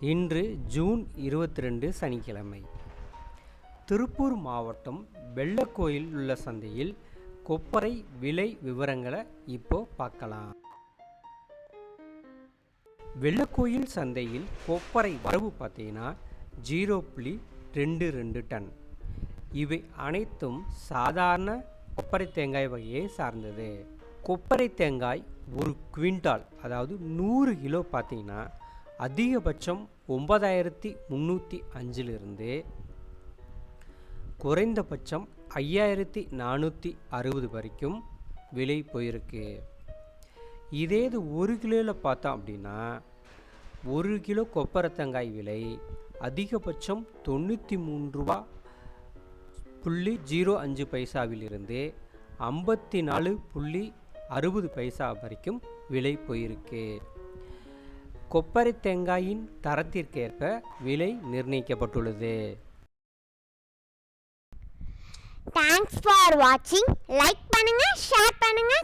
இன்று ஜூன் இருபத்தி ரெண்டு சனிக்கிழமை. திருப்பூர் மாவட்டம் வெள்ளக்கோயில் உள்ள சந்தையில் கொப்பரை விலை விவரங்களை இப்போ பார்க்கலாம். வெள்ளக்கோயில் சந்தையில் கொப்பரை வரவு பார்த்தீங்கன்னா ஜீரோ புள்ளி ரெண்டு ரெண்டு டன். இவை அனைத்தும் சாதாரண கொப்பரை தேங்காய் வகையை சார்ந்தது. கொப்பரை தேங்காய் ஒரு குவிண்டால் அதாவது நூறு கிலோ பார்த்தீங்கன்னா அதிகபட்சம் ஒன்பதாயிரத்தி முந்நூற்றி அஞ்சிலிருந்து குறைந்தபட்சம் ஐயாயிரத்தி நானூற்றி அறுபது வரைக்கும் விலை போயிருக்கு. இதே இது ஒரு கிலோவில் பார்த்தோம் அப்படின்னா ஒரு கிலோ கொப்பரத்தங்காய் விலை அதிகபட்சம் தொண்ணூற்றி மூணு ரூபா புள்ளி ஜீரோ அஞ்சு பைசாவிலிருந்து ஐம்பத்தி நாலு புள்ளி அறுபது பைசா வரைக்கும் விலை போயிருக்கு. கொப்பரை தேங்காயின் தரத்திற்கேற்ப விலை நிர்ணயிக்கப்பட்டுள்ளது. தேங்க்ஸ் ஃபார் வாட்சிங் லைக் பண்ணுங்க ஷேர் பண்ணுங்க.